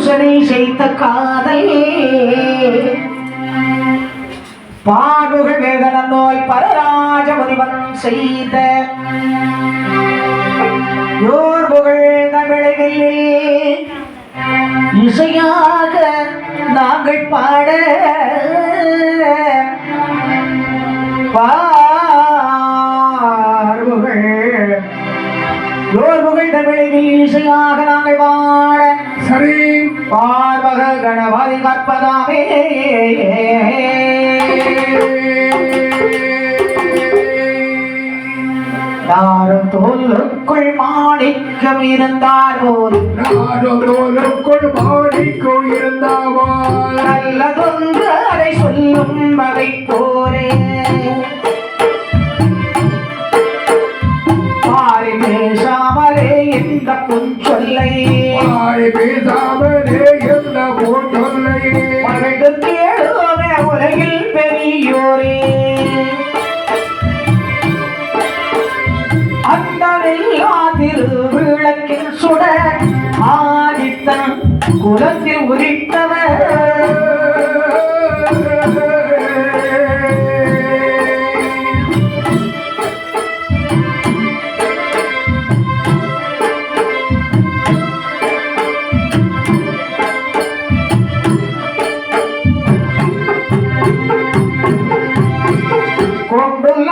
கம்சனை செய்த காதல். பாடுகள் வேதன நோய் பரராஜ முனிவன் செய்த யோர் புகழ் தமிழில் இசையாக நாங்கள் பாட பார்வுகள் யோர் புகழ் தமிழில் இசையாக நாங்கள் பாட. சரி. பார்வக கணபதி கற்பதாமே யாரும் தோலுக்குள் மாணிக்கம் இருந்தார் போல் நாடோருக்குள் மாடிக்கோ இருந்தாவால் நல்லதொன்று கொண்டுள்ள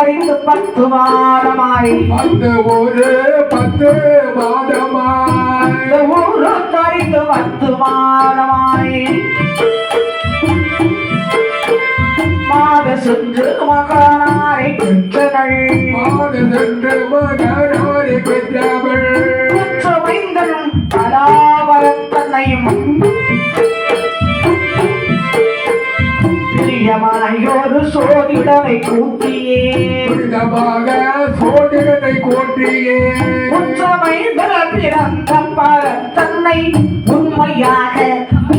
ஒரு தறிந்து பத்து வாரமாய். அந்த ஒரு பத்து மாதமாய். ஊரு தறிந்து பத்து வாரமாய். மாத சென்று மகனாரை பெற்றனள். மாத சென்று மகனாரி பெற்றவள். பலாவரத்தன்னையும் பிரியமாயோரு சோதிடனை கூட்டியே. புனிதமாக சோதனை கோட்டியே. குற்றமைந்தன பிறந்த பரத்தன்னை உண்மையாக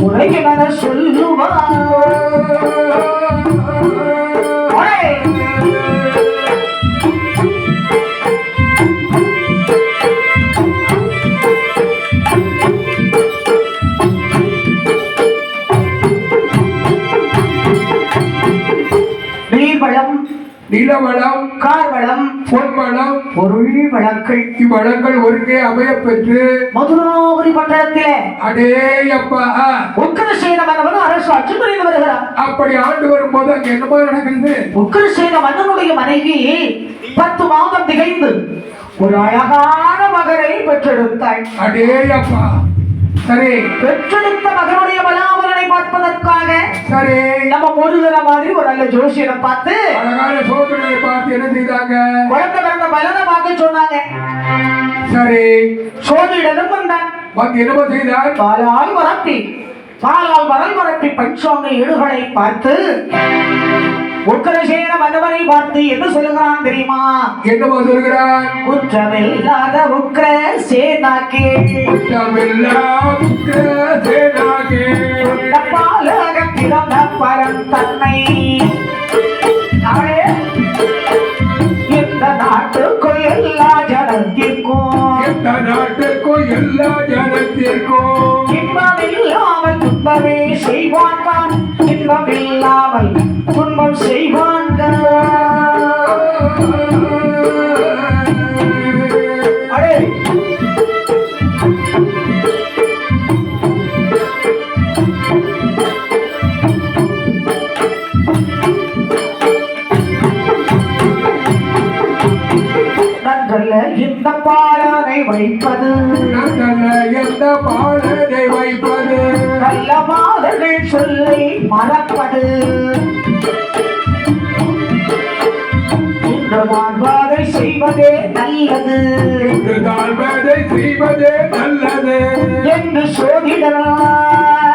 உரையின சொல்லுவார். நிலவளம் கார்வளம் பொன்வளம் பொருள் வளங்கள். இவ்வளங்கள் ஒருங்கே அமையப் பெற்று மதுராபுரி பட்டணத்திலே அடே அப்பா. உக்கரசேன மன்னவன் அரசு அச்சு புரிந்து வருகிறார் அப்படி ஆண்டு வரும்போது அங்க என்னமா நடக்குது உக்கரசேன மன்னனுடைய மனைவி பத்து மாதம் திகைந்து ஒரு அழகான மகனை பெற்றெடுத்தாள். அடே அப்பா. சரி. பெற்றெடுத்த மகனுடைய பலாபலனை பார்ப்பதற்காக சரி. நம்ம முருகன மாதிரி ஒரு நல்ல ஜோசியரை பார்த்து அழகான சோதனையை பார்த்து என்ன செய்தாங்க? குழந்தை பிறந்த பலனை பார்க்க சொன்னாங்க. சரி. சோதிடனும் வந்தான். வந்து என்னமா செய்தார்? பாலால் வரப்பி பாலால் வரல் வரப்பி பஞ்சாங்க ஏடுகளை பார்த்து உக்கரசேன மன்னவனை பார்த்து என்ன சொல்லுகிறான் தெரியுமா? என்னமா சொல்கிறார் குற்றமில்லாத உக்ர சேனாக்கே. குற்றமெல்லாம் குற்ற சேனாகே பாலக பிறந்த பரம் தன்னை. இந்த நாட்டுக்குள் எல்லா ஜனத்திற்கும். எந்த நாட்டுக்கும் எல்லா ஜனத்திற்கும். இன்பமில்லாமல் துன்பமே இன்பம் இல்லாமல் துன்பம் செய்வான்கள் இந்த பாடலை வைப்பது. எந்த பாடலை வைப்பது. நல்ல மாதர்கள் சொல்லி மறப்பது. வாழ்வாதை செய்வதே நல்லது. தாழ்வதை செய்வதே நல்லது. என்று சோதிடலாம்.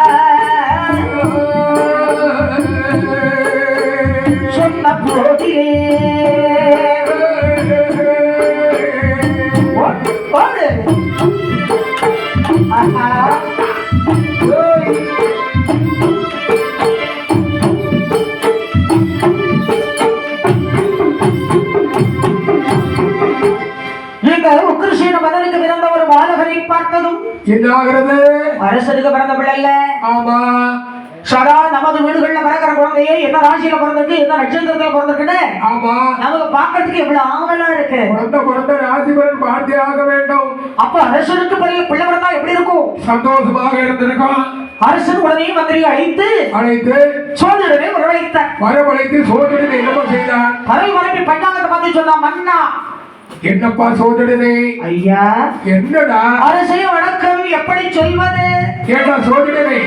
என்ன ஆகிறது அரசனுக்கு பிறந்த பிள்ளை இல்ல ஆமா. சதா நமது வீடுகள்ல பிறக்கிற குழந்தையே என்ன ராசியில பிறந்திருக்கு என்ன நட்சத்திரத்துல பிறந்திருக்குன்னு ஆமா. நமக்கு பார்க்கறதுக்கு எவ்வளவு ஆவலா இருக்கு. பிறந்த பிறந்த ராசிபலன் பார்த்தே ஆக வேண்டும். அப்ப அரசனுக்கு பிறகு பிள்ளை பிறந்தா எப்படி இருக்கும்? சந்தோஷமாக இருந்திருக்கும் அரசன் உடனே மந்திரி அழைத்து அழைத்து சோதரனை வரவழைத்தார் வரவழைத்து சோதனை என்னமா செய்தான். பறவை மரபி பஞ்சாங்கத்தை பார்த்து சொன்னா மன்னா என்னப்பா சோதனை ஐயா. என்னடா? அரசே வணக்கம். எப்படி சொல்வது? கேட்டா சோதனை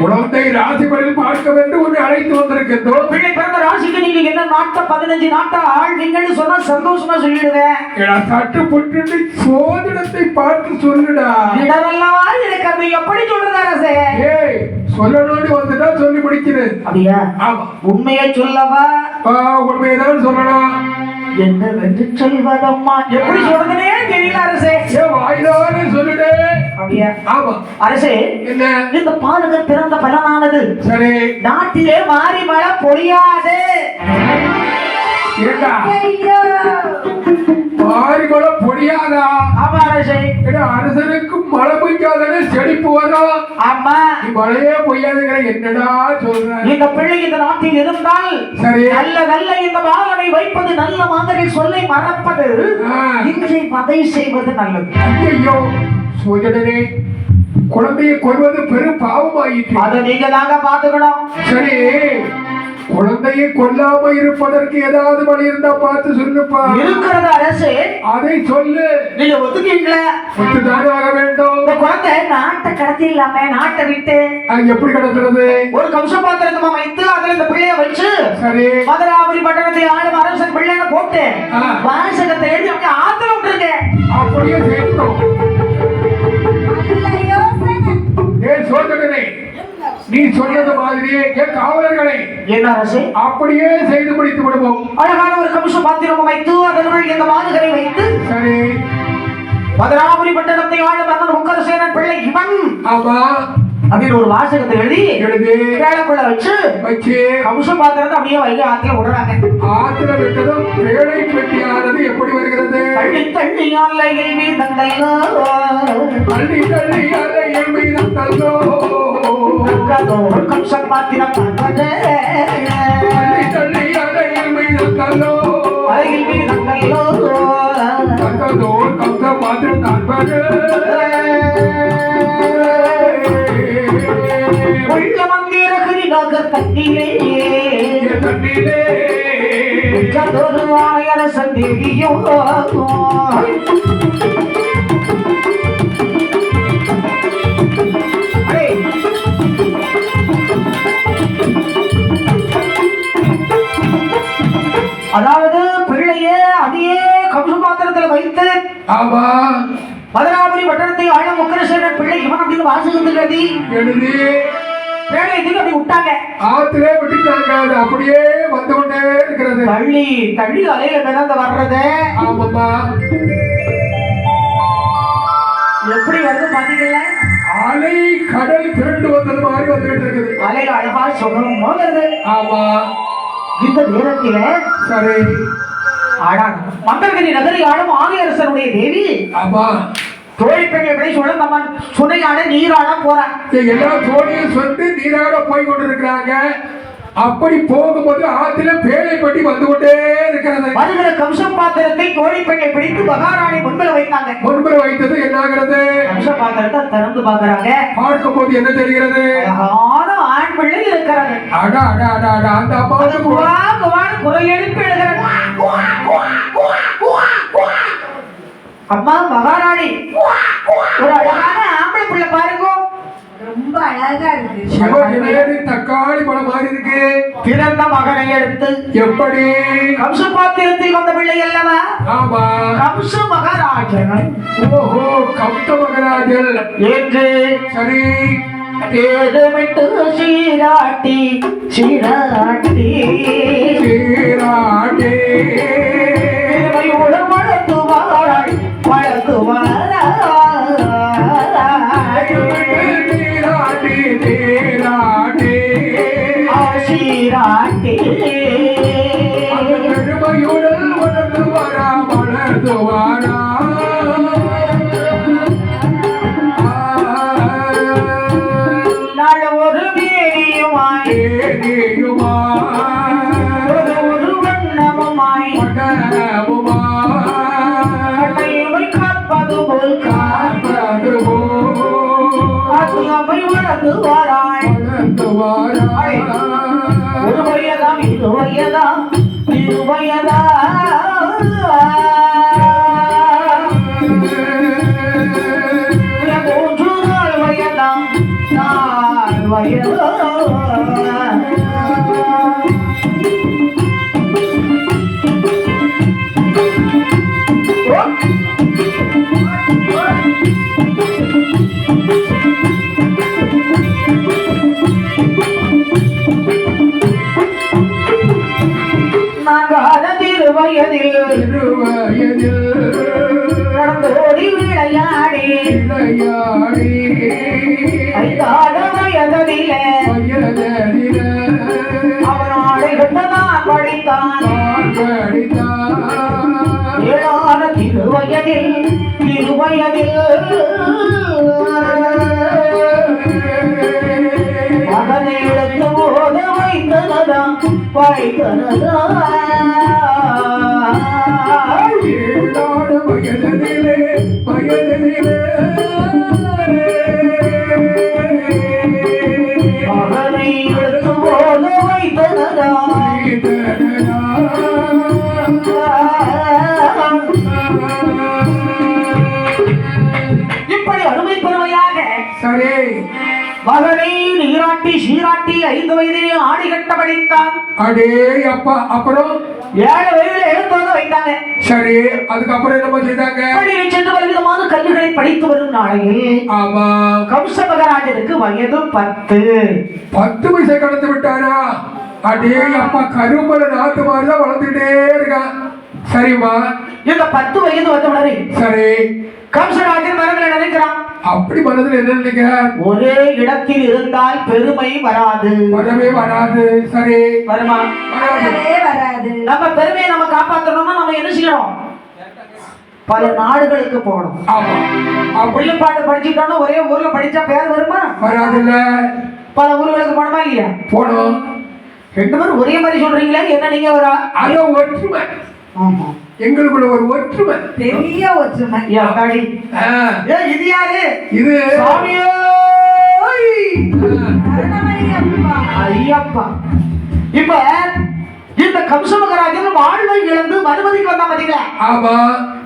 குழந்தை ராசிபலன் பார்க்க வேண்டும் உன்னை அழைத்து வந்திருக்கின்றோம். பிள்ளை பிறந்த ராசிக்கு நீங்க என்ன நாட்ட பதினஞ்சு நாட்ட ஆள்? நீங்கன்னு சொன்னா சந்தோஷமா சொல்லிடுவேன். ஏடா சட்டு புட்டு சோதனத்தை பார்த்து சொல்லுடா. இடமெல்லாம் இருக்கிறது எப்படி சொல்றது அரசே? சொல்லணும்னு வந்துட்டா சொல்லி முடிக்கிறது அப்படியா? ஆமா. உண்மையை சொல்லவா? ஆ, உண்மையைதான் சொல்லலாம் என்ன வென்று சொல்வதம்மா? எப்படி சொல்றதுனே தெரியல அரசே. ஏ வாய்தானே சொல்லுடே? அப்படியா? ஆமா. அரசே என்ன? இந்த பாலகர் பிறந்த பலனானது. சரி. நாட்டிலே மாறி மழை பொழியாது. ஏண்டா ஐயோ! மாறிமலை பொடியாதா? ஆமா அரசே. அரசனுக்கு மழை பெய்யாதானே செழிப்பு வரும் ஆமா. நீ மழையே பொய்யாதுங்கிற என்னடா சொல்ற? இந்த பிள்ளை இந்த நாட்டில் இருந்தால் சரி. நல்ல நல்ல இந்த பாலனை வைப்பது நல்ல மாதிரி சொல்லை மறப்பது. இன்றை பதை செய்வது நல்லது. ஐயோ சோதனே குழந்தையை கொல்வது பெரும் பாவமாயிற்று. அதை நீங்க தாங்க பாத்துக்கணும் சரி. குழந்தையை கொல்லாம இருப்பதற்கு ஏதாவது வழி இருந்தா பார்த்து சொல்லுப்பா. இருக்கிறது அரசு. அதை சொல்லு. நீங்க ஒத்துக்கீங்களா? ஒத்துதானே ஆக வேண்டும். இந்த குழந்தை நாட்டை கடத்தி இல்லாம நாட்டை விட்டு அது எப்படி கிடக்கிறது ஒரு கம்ச பாத்திரத்தை வைத்து அதுல இந்த பிள்ளைய வச்சு சரி. மதுராபுரி பட்டணத்தை ஆளும் அரசன் பிள்ளைன்னு போட்டு ஆ. வாசகத்தை எழுதி அப்படியே ஆத்திரம் விட்டுருங்க அப்படியே செய்யணும் ஏ சோதனே நீ சொன்னது மாதிரியே என் காவலர்களை என்ன அரசு? அப்படியே செய்து முடித்து விடுவோம். அழகான ஒரு கம்ச பாத்திரம் வைத்து அதனுள் இந்த மாதுகரை வைத்து சரி. மதுராபுரி பட்டணத்தை ஆளும் மன்னன் உக்கரசேனன் பிள்ளை இவன் ஆமா. அப்படின்னு ஒரு வாசகத்தை எழுதி எழுதி வேலைக்குள்ள வச்சு வச்சு கம்ச பாத்திரத்தை அப்படியே வைகை ஆத்துல விடுறாங்க. ஆத்திர விட்டதும் வேலை பெட்டியானது எப்படி வருகிறது? தள்ளி தள்ளி அலையில் மீதம் தள்ளோ. தள்ளி அலையில் மீதம் தள்ளோ அருகில் வீதங்களோ தக்கதோர் கம்ச பாத்திரம் காண்பது. உள்ள மந்திரகிரி நகர் தட்டிலே தண்ணிலே. கதோர் ஆயரசன் தேவியோ. அதாவது பிள்ளையே அதையே கம்ச பாத்திரத்துல வைத்து ஆமா மதுராபுரி பட்டணத்தை ஆளும் உக்கரசேனன் பிள்ளை இவன் அப்படின்னு வாசகத்தில் எழுதி எழுதி வேலையை தூக்கி அப்படி விட்டாங்க. ஆத்திலே விட்டுட்டாங்க. அது அப்படியே வந்து கொண்டே இருக்கிறது. தள்ளி தள்ளி அலையில மிதந்து வர்றது. ஆமாம்மா. எப்படி வருது பாத்தீங்களா அலை கடல் திரண்டு வந்தது மாதிரி வந்துகிட்டு இருக்குது. அலையில அழகா சுகம் வருது ஆமா. இந்த நேரத்தில சரி. ஆடா மந்தர்கிரி நகரை ஆளும் ஆதியரசனுடைய தேவி. ஆமா. தோழி பெண்கள் எப்படி சொல்ல நம்ம சுனையாட நீராட போறான் எல்லா தோழியும் சொந்து நீராட போய் கொண்டிருக்கிறாங்க. அப்படி போகும்போது ஆத்துல பேழைப்பட்டி வந்து கொண்டே இருக்கிறது. வருகிற கம்சம் பாத்திரத்தை தோழி பெண்கள் பிடித்து மகாராணி முன்பில் வைத்தாங்க. முன்பு வைத்தது என்ன ஆகிறது கம்ச பாத்திரத்தை திறந்து பாக்குறாங்க பார்க்கும் போது என்ன தெரிகிறது? ஆண் பிள்ளை இருக்கிறது. அட அட அட அட அந்த அம்மாவுக்கு குவா குவான்னு குரல் எழுப்பி அம்மா மகாராணி. ஒரு அழகான ஆம்பளை பிள்ளை பாருங்க. ரொம்ப அழகா இருக்கு. தக்காளி பழம் மாதிரி இருக்கு. பிறந்த மகனை எடுத்து. எப்படி? கம்ச பாத்திரத்தில் வந்த பிள்ளை அல்லவா? ஆமா. கம்ச மகாராஜன். ஓஹோ கப்த மகராஜல் என்று சரி. ஏழுமிட்டு சீராட்டி சீராட்டி. சீராட்டே. பெருமையுடன் வளர்த்துவாராய் வளர்த்துவாராய் வயதாம் நாள் வயதில் நான்காத நடந்தோடி விளையாடி. விளையாடி. ஐந்தாத வயதிலே அவன் ஆடைகட்டதான் படித்தான். படித்தான். ஏழான திருவயதில் திருவயதில். மகனை எடுத்து போத வைத்தனதாம் வைத்தனதா நீராட்டி சீராட்டி ஐந்து வயதிலே ஆடி கட்ட படித்தான் அடே அப்பா அப்புறம்? ஏழு வயதில் எழுந்து வைத்தாங்க சரி அதுக்கப்புறம் என்னமா செய்தாங்க? பள்ளியில் சென்று பலவிதமான கல்விகளை படித்து வரும் நாளையில் ஆமா. கம்ச மகராஜனுக்கு வயது பத்து. பத்து வயசை கடந்து விட்டாரா? அடே அப்பா கரும்பல நாத்து மாதிரி தான் வளர்ந்துட்டே இருக்கான் சரிம்மா. இந்த பத்து வயது வந்தவுடனே சரி. கம்சராஜன் மனதில் நினைக்கிறான். அப்படி மனதில் என்ன நினைக்கிற ஒரே இடத்தில் இருந்தால் பெருமை வராது. வரவே வராது. சரி. வருமா? வராது. வரவே வராது. நம்ம பெருமையை நம்ம காப்பாற்றணும்னா நம்ம என்ன செய்யணும்? பல நாடுகளுக்கு போகணும். ஆமா. அப்படி புள்ளி பாட்டு படிச்சுட்டோம்னா ஒரே ஊர்ல படிச்சா பேர் வருமா? வராதுல்ல. பல ஊர்களுக்கு போனோமா இல்லையா? போனோம் ரெண்டு பேரும் ஒரே மாதிரி சொல்றீங்களே என்ன நீங்க ஒரு ஆ- அது ஒற்றுமை ஆமா. எங்களுக்குள்ள ஒரு ஒற்றுமை. பெரிய ஒற்றுமை. இது யாரு? இது. ஐயப்பா. இப்ப இந்த கம்ச மகராஜன் வாழ்வை இழந்து மறுபதிக்கு வந்தா பாத்தீங்களா? ஆமா.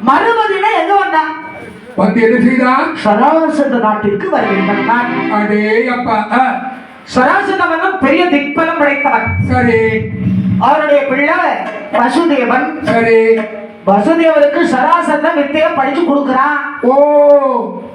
மறுபதினா எங்க வந்தான் வந்து என்ன செய்தான் சராசந்த நாட்டிற்கு வருகின்றான் அடே அப்பா. ஆ, சராசந்த மன்னன் பெரிய திக்பலம் படைத்தவன். சரி. அவருடைய பிள்ளை வசுதேவன். சரி. வசுதேவருக்கு சராசந்த வித்தையை படிச்சு கொடுக்குறான். ஓ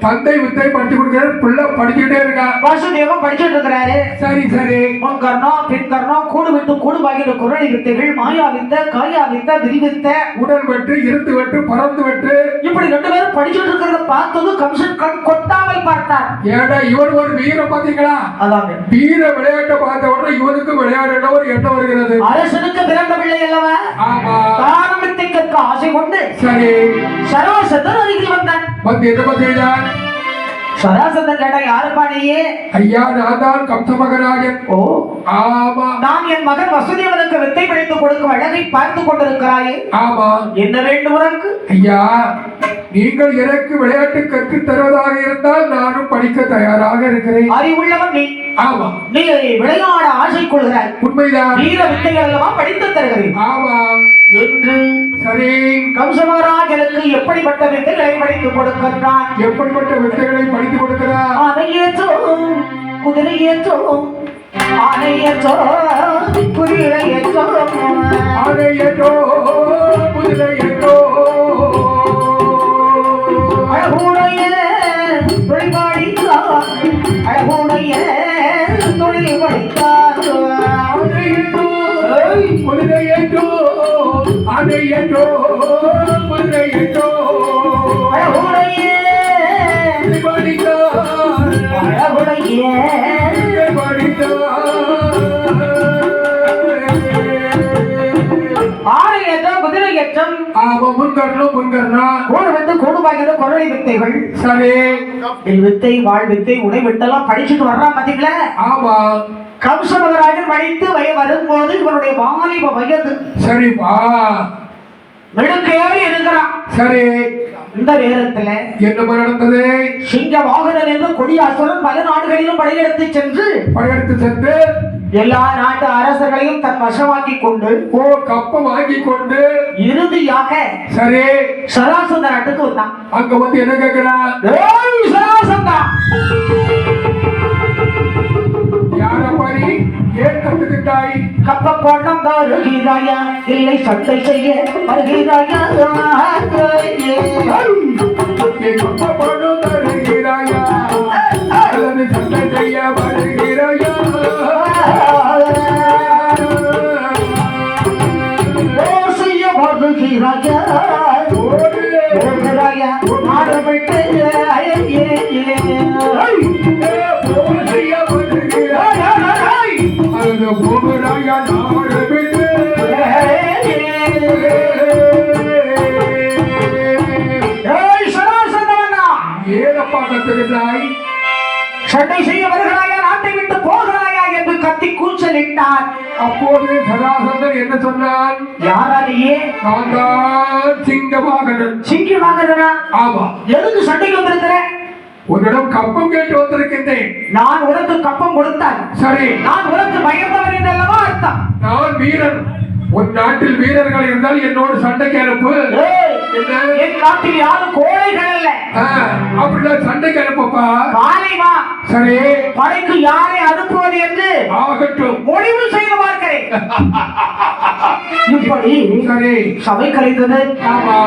தந்தை வித்தை படிச்சு கொடுக்கிற பிள்ளை படிச்சுக்கிட்டே இருக்கான் வசுதேவன் படிச்சுட்டு இருக்கிறாரு. சரி சரி. முன் கர்ணம் பின் கர்ணம் கூடு விட்டு கூடு பாகிற குரலி வித்தைகள் மாயா வித்தை காயா வித்தை வில் வித்தை. உடல் வெட்டு இருந்து வெட்டு பறந்து வெட்டு. இப்படி ரெண்டு பேரும் படிச்சுட்டு இருக்கிறத பார்த்ததும் கம்சன் கண் கொட்டாமல் பார்த்தார். ஏடா இவன் ஒரு வீர பாத்தீங்களா? அதாங்க வீர விளையாட்டை பார்த்த உடனே இவனுக்கு விளையாட ஒரு எண்ணம் வருகிறது? அரசனுக்கு பிறந்த பிள்ளை அல்லவா? ஆமா. தானம் கொண்டு சரி. சராசந்தன் அருகில் வந்தான். வந்து என்ன பார்த்தீங்களா சராசந்தன் கேட்டா யாருப்பா நீயே? ஐயா நான் தான் கம்ச மகராஜன் ஓ ஆமா நான் என் மகன் வசுதேவனுக்கு வித்தை பிடித்து கொடுக்கும் அழகை பார்த்து கொண்டிருக்கிறாயே. ஆமா என்ன வேண்டும் உனக்கு? ஐயா நீங்கள் எனக்கு விளையாட்டு கற்றுத் தருவதாக இருந்தால் நானும் படிக்க தயாராக இருக்கிறேன். அறிவுள்ளவன் நீ. ஆமா நீ விளையாட ஆசை கொள்கிறாய். உண்மைதான். வீர வித்தைகள் எல்லாம் படித்து தருகிறேன். ஆமா என்று சரி. கம்சமகராஜனுக்கு எப்படிப்பட்ட வித்தைகளை படித்து கொடுக்கின்றான் எப்படிப்பட்ட வித்தைகளை படித்து கொடுக்கிறார்? ஆனையேற்றோம் குதிரையேற்றோம் ஆனையேற்றோம் குதிரையேற்றோம் ஆனையேற்றோ குதிரையேற்றோ அழகுடைய தொழில் படித்தார் அழகுடைய தொழில் படித்தார். ஆனையேற்றோ குதிரையேற்றோ ஆனையேற்றோ கொரளி வித்தைகள். சரி வில் வித்தை வாழ் வித்தை உடை வித்தெல்லாம் படிச்சுட்டு வர்றான் பாத்தீங்களா? ஆமா. கம்ச மகராஜன் படித்து வய வரும்போது இவனுடைய வாலிப வயது. சரிப்பா மிடுக்கேறி இருக்கிறான். சரி. இந்த நேரத்துல என்ன நடந்தது? சிங்க வாகனன் என்று கொடியாசுரன் பல நாடுகளிலும் படையெடுத்து சென்று படையெடுத்து சென்று எல்லா நாட்டு அரசர்களையும் தன் வசமாக்கி கொண்டு ஓ கப்பம் வாங்கி கொண்டு இறுதியாக சரி. சராசந்த நாட்டுக்கு வந்தான். அங்க வந்து என்ன கேக்குறா? ஏய் சராசந்தா. யார பாரி? ஏன் கத்துக்கிட்டாய் கப்ப பணம் தருகிறாயா இல்லை சட்டை செய்ய வருகிறாயா? கப்ப பணம் கத்துக்கிட்டாய் சட்டை செய்ய வருகிறாயா நாட்டை விட்டு போகிறாயா என்று கத்தி கூச்சலிட்டார் அப்போது சதாசந்தன் என்ன சொன்னான் யாரா நீயே நான் தான் சிங்கமாகனன் சிங்கி வாங்குறா ஆமா. எதுக்கு சண்டைக்கு வந்திருக்கிற உன்னிடம் கப்பம் கேட்டு வந்திருக்கின்றேன். நான் உனக்கு கப்பம் கொடுத்தால். சரி. நான் உனக்கு பயந்தவன் என்றல்லவா அர்த்தம்? நான் வீரன். உன் நாட்டில் வீரர்கள் இருந்தால் என்னோடு சண்டைக்கு அனுப்பு. என்ன என் நாட்டில் யாரும் கோழைகள் அல்ல. அப்படின்னா சண்டைக்கு அனுப்பப்பா. காலை வா. சரி. படைக்கு யாரை அனுப்புவது என்று ஆகட்டும். முடிவு செய்து பார்க்கிறேன். இப்படி சரி. சபை கலைத்தது ஆமா.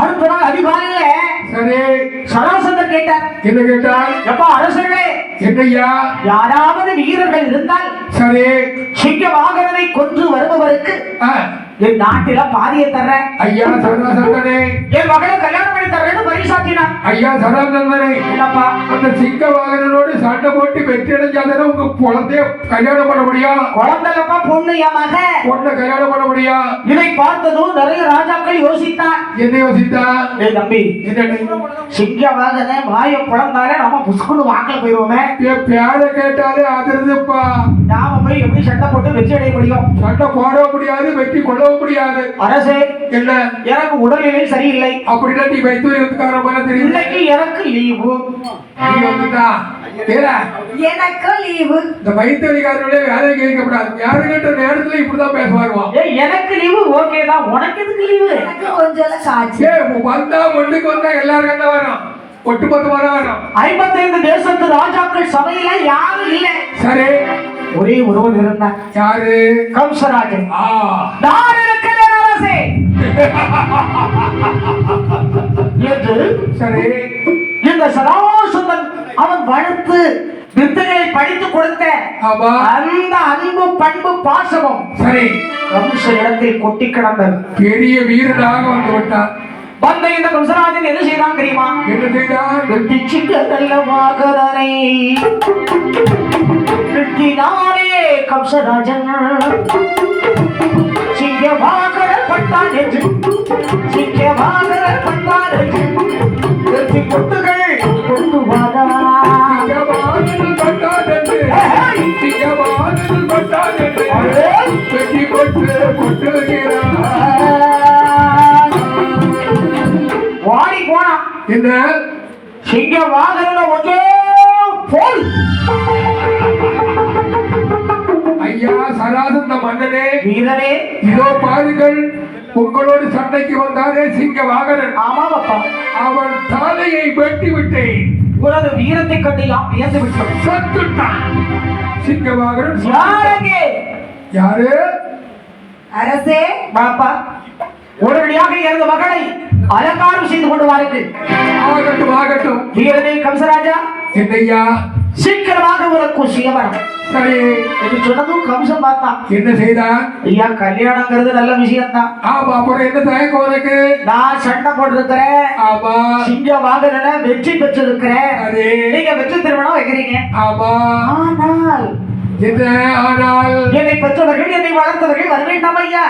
அடுத்த நாள் அதிகாலையில சரி. சராசந்தர் கேட்டார். என்ன கேட்டால் எப்பா அரசர்களே என்னய்யா? யாராவது வீரர்கள் இருந்தால் சரி. சிங்க வாகனனை கொன்று வருபவருக்கு என் நாட்டில பாதியை தர்றேன். ஐயா சதாசந்தனே என் மகளை கல்யாணம் பண்ணி தர்றேன்னு பரிசாத்தினான் ஐயா சதானந்தனே என்னப்பா? அந்த சிங்க வாகனனோடு சண்டை போட்டு வெற்றி அடைஞ்சாதானே உங்க குழந்தைய கல்யாணம் பண்ண முடியும்? குழந்தைலப்பா பொண்ணு என் மக. பொண்ணை கல்யாணம் பண்ண முடியும்? இதை பார்த்ததும் நிறைய ராஜாக்கள் யோசித்தார். என்ன யோசித்தா? ஏய் தம்பி சிங்க வாகன வாய குழந்தாலே நம்ம புஷ்குன்னு வாக்கல போயிருவோமே. என் பேரை கேட்டாலே அதிர்ந்துப்பா நாம போய் எப்படி சண்டை போட்டு வெற்றி அடைய முடியும்? சண்டை போட முடியாது வெட்டி முடியாது அரசே என்ன? எனக்கு உடல்நிலை சரியில்லை. அப்படின்னா நீ வைத்தூரியத்துக்கார மாதிரி தெரியுது? இன்னைக்கு எனக்கு லீவு. நீ வந்துட்டா? எனக்கு லீவு. இந்த வைத்தறிகாரனுடைய வேலையை கேட்கக்கூடாது. யாரு கேட்ட நேரத்துல இப்படிதான் பேசுவாருவான் எனக்கு லீவு ஓகே தான். உனக்கு எதுக்கு லீவு? எனக்கு கொஞ்சம் ஏ வந்தா ஒண்ணுக்கு வந்தா எல்லாரும் தான் வரும் ஒட்டுமொத்த வர வரும் ஐம்பத்தைந்து தேசத்து ராஜாக்கள் சபையில யாரும் இல்லை. சரி. ஒரே ஒருவன் இருந்தான் யாரு? கம்சராஜன். நான் இருக்கிறேன் அரசே. என்று சரி. இந்த சதாசுதன் அவன் வளர்த்து வித்தைகளை படித்து கொடுத்த அந்த அன்பு பண்பு பாசமும் சரி. கம்ச இடத்தில் கொட்டி கிடந்தது. பெரிய வீரனாக வந்து விட்டார் வந்த இந்த கம்சராஜன் என்ன செய்தான் தெரியுமா? என்ன செய்தார் வெட்டி சிக்கல்ல வாகரனை வெட்டினாரே கம்சராஜன். சிங்க வாகர பட்டான் என்று. சிங்க சிங்க வாகனன் ஆமா அப்பா அவன் தலையை வெட்டி விட்டேன் உனது வீரத்தை கண்டு யாம் வியந்து விட்டோம் சத்துட்டான். சிங்க வாகனன் யாரங்கே? யாரு? அரசே. பாப்பா உடனடியாக எனது மகளை அலங்காரம் செய்து கொண்டு வாருங்கள். ஆகட்டும் ஆகட்டும். வீரனே என்னய்யா சீக்கிரமாக உனக்கு சுயவரம் சரி. என்று சொன்னதும் கம்சன் பார்த்தான். என்ன செய்தான் ஐயா கல்யாணங்கிறது நல்ல விஷயம் தான் ஆமா அப்புறம் என்ன தயக்கம் உனக்கு நான் சண்டை போட்டிருக்கிறேன். ஆமா. சிங்க வாகன வெற்றி பெற்றிருக்கிறேன். நீங்க வெற்றி திருமணம் வைக்கிறீங்க. ஆமா. ஆனால் என்ன? பெற்றவர்கள் என்னை வளர்த்தவர்கள் வர வேண்டாம் ஐயா.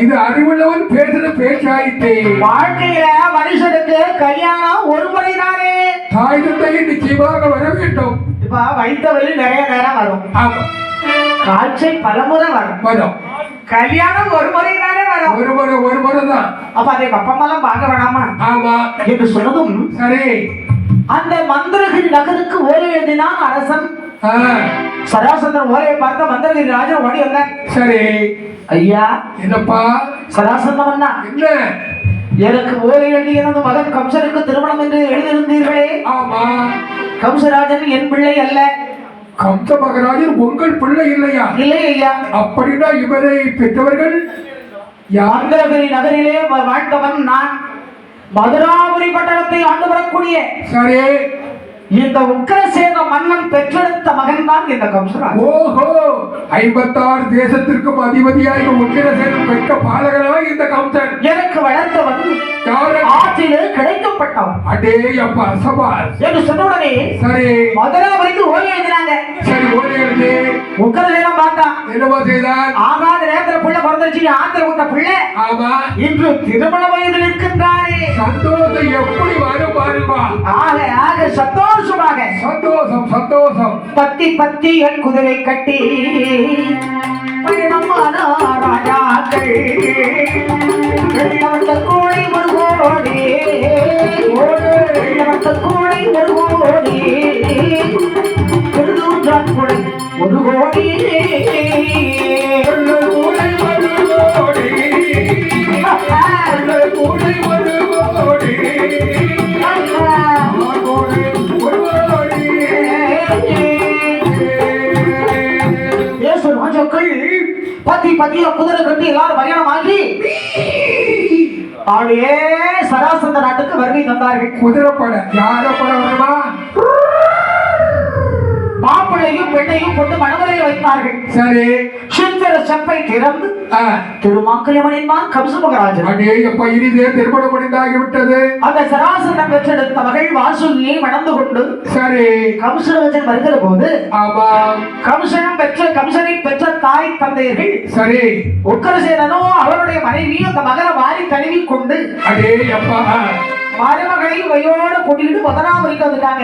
இது அறிவுள்ளவன் பேசுற பேச்சாயிட்டே. வாழ்க்கையில மனுஷனுக்கு கல்யாணம் ஒரு முறை தானே தாய் தந்தையை நிச்சயமாக வர வேண்டும். இப்ப வைத்த வழி நிறைய நேரம் வரும். ஆமா. காய்ச்சல் பலமுறை வரும். வரும். கல்யாணம் ஒரு முறை தானே வரும். ஒரு முறை ஒரு முறை தான் அப்ப அதை அப்பம்மாலாம் பார்க்க வேணாமா? ஆமா. என்று சொன்னதும் சரி. அந்த மந்திரகிரி நகருக்கு ஓலை எழுதினான் அரசன். சராசந்திரன் ஓலையை பார்த்த மந்திரகிரி ராஜா ஓடி வந்தார் சரி. ஐயா. என்னப்பா? சராசந்தம் என்ன? எனக்கு ஓலை எழுதி எனது மகன் கம்சனுக்கு திருமணம் என்று எழுதியிருந்தீர்களே. ஆமா. கம்சராஜன் என் பிள்ளை அல்ல. கம்ச மகராஜன் உங்கள் பிள்ளை இல்லையா? இல்லை ஐயா. அப்படின்னா இவரை பெற்றவர்கள் யார்? மந்திரகிரி நகரிலே வாழ்ந்தவன் நான். மதுராபுரி பட்டணத்தை ஆண்டு வரக்கூடிய சரி. இந்த உக்கரசேன மன்னன் பெற்றெடுத்த மகன் தான் இந்த கம்சராஜ். ஓஹோ ஐம்பத்தாறு தேசத்திற்கும் அதிபதியாக உக்கிரசேனம் பெற்ற பாலகனா இந்த கம்சன்? எனக்கு வளர்த்தவன் ஆற்றிலே கிடைக்கப்பட்டவன். அடே அப்பா சபாஸ். என்று சொன்னவுடனே சரி. மதுராபுரிக்கு ஓலை எழுதினாங்க சரி ஓடி எழுதி உக்கரசேனம் பார்த்தான் என்னவா செய்தார் ஆகாத நேரத்துல பிறந்துச்சு ஆத்திர விட்ட பிள்ளை. ஆமா. இன்று திருமண வயதில் இருக்கின்றாரே. சந்தோஷம் எப்படி வரும் பாருப்பா ஆக ஆக சந்தோஷமாக. சந்தோஷம் சந்தோஷம். பத்தி பத்தி என் குதிரை கட்டி. ராஜாக்கள் கோழி ஒரு கோடி. கோழி ஒரு கோடி ஒரு கோடி. பத்திய குதிரை கட்டி எல்லாரும் பயணமாகி அப்படியே சராசந்த நாட்டுக்கு வருகை தந்தார்கள். குதிரைப்பட யார பட வருமா? மாப்பிள்ளையும் பெண்ணையும் கொண்டு மணவரையில் வைத்தார்கள். சரி. சித்திர செப்பை திறந்து ஆ, திருமாக்கலியமனின் கம்ச மகராஜன் அடே எப்ப இனிதே திருமணம் முடிந்தாகி விட்டது அந்த சராசந்தம் பெற்றெடுத்த மகள் வாசுகியை மணந்து கொண்டு சரி. கம்சராஜன் வருகிற போது ஆமா. கம்சனம் பெற்ற கம்சனை பெற்ற தாய் தந்தையர்கள் சரி. உக்கரசேனனோ அவருடைய மனைவியும் அந்த மகனை வாரி தழுவி கொண்டு அடே அப்பா மருமகளை வையோட கூட்டிட்டு மதுராபுரிக்கு வந்துட்டாங்க.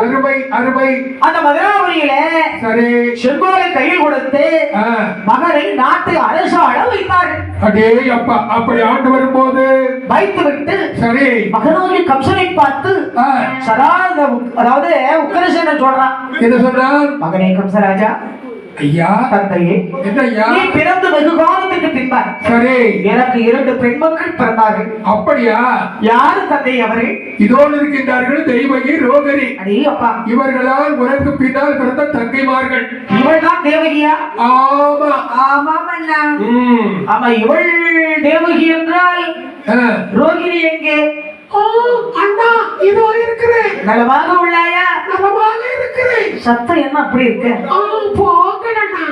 அருமை அருமை. அந்த மதுராபுரியில சரி. செங்கோலை கையில் கொடுத்து மகனை நாட்டு அரசாள வைத்தார்கள் அடே அப்பா அப்படி ஆண்டு வரும்போது வைத்து விட்டு சரி. மகனாகி கம்சனை பார்த்து ஆ, சராத அதாவது உக்கரசேனன் சொல்றான். என்ன சொன்னார் மகனே கம்சராஜா ஐயா. தந்தையே நீ பிறந்து வெகு காலத்துக்கு பின்பார் சரி. எனக்கு இரண்டு பெண் மக்கள் பிறந்தார்கள். அப்படியா? யாரு தந்தை அவர்கள் இதோடு இருக்கின்றார்கள் தெய்வகி ரோகரி அடே அப்பா. இவர்களால் உனக்கு பின்னால் பிறந்த தங்கைமார்கள். இவள் தான் தேவகியா? ஆமா. ஆமாம் அண்ணா. ஆமா இவள் தேவகி என்றால். ரோகிணி எங்கே? நலமாக உள்ளாயா? நலமாக இருக்கிறேன். சத்தம் என்ன அப்படி இருக்கு.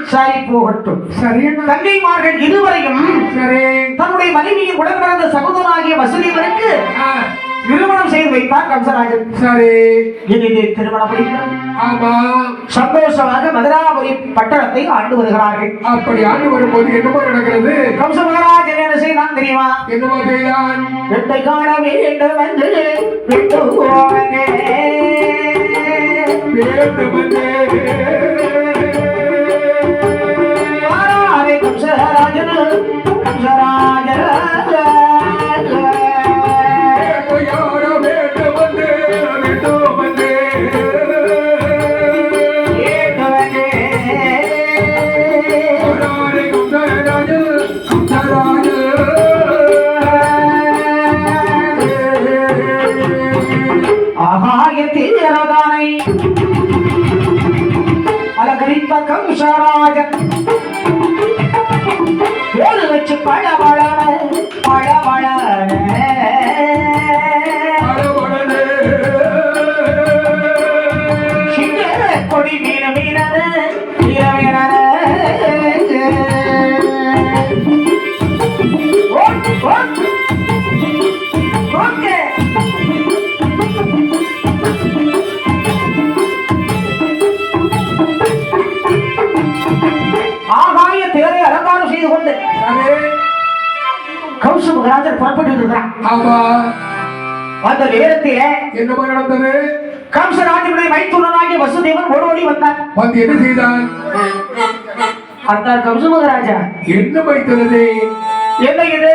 சரி போகட்டும். சரி. தங்கைமார்கள் இருவரையும் சரி. தன்னுடைய மனைவியின் உடன் பிறந்த சகோதரனாகிய வசுதேவனுக்கு ஆ, திருமணம் செய்து வைத்தார் கம்சராஜன். சரி. இனிது திருமணம். ஆமா. சந்தோஷமாக மதுராபுரி பட்டணத்தை ஆண்டு வருகிறார்கள். அப்படி ஆண்டு வரும்போது என்னமா நடக்கிறது? கம்ச மகாராஜன் என்ன செய்தான் தெரியுமா? என்னமா செய்தான்? வெட்டை காண வேண்டும் என்று விட்டுவானே. வேண்டும் te pagava. ஆமா. அந்த நேரத்திலே என்னமா நடந்தது? கம்சராஜனுடைய மைத்துனனாகிய வசுதேவன் ஓடோடி வந்தார் வந்து என்ன செய்தான்? அந்த கம்ச மகராஜா என்ன வைத்தது என்ன இது?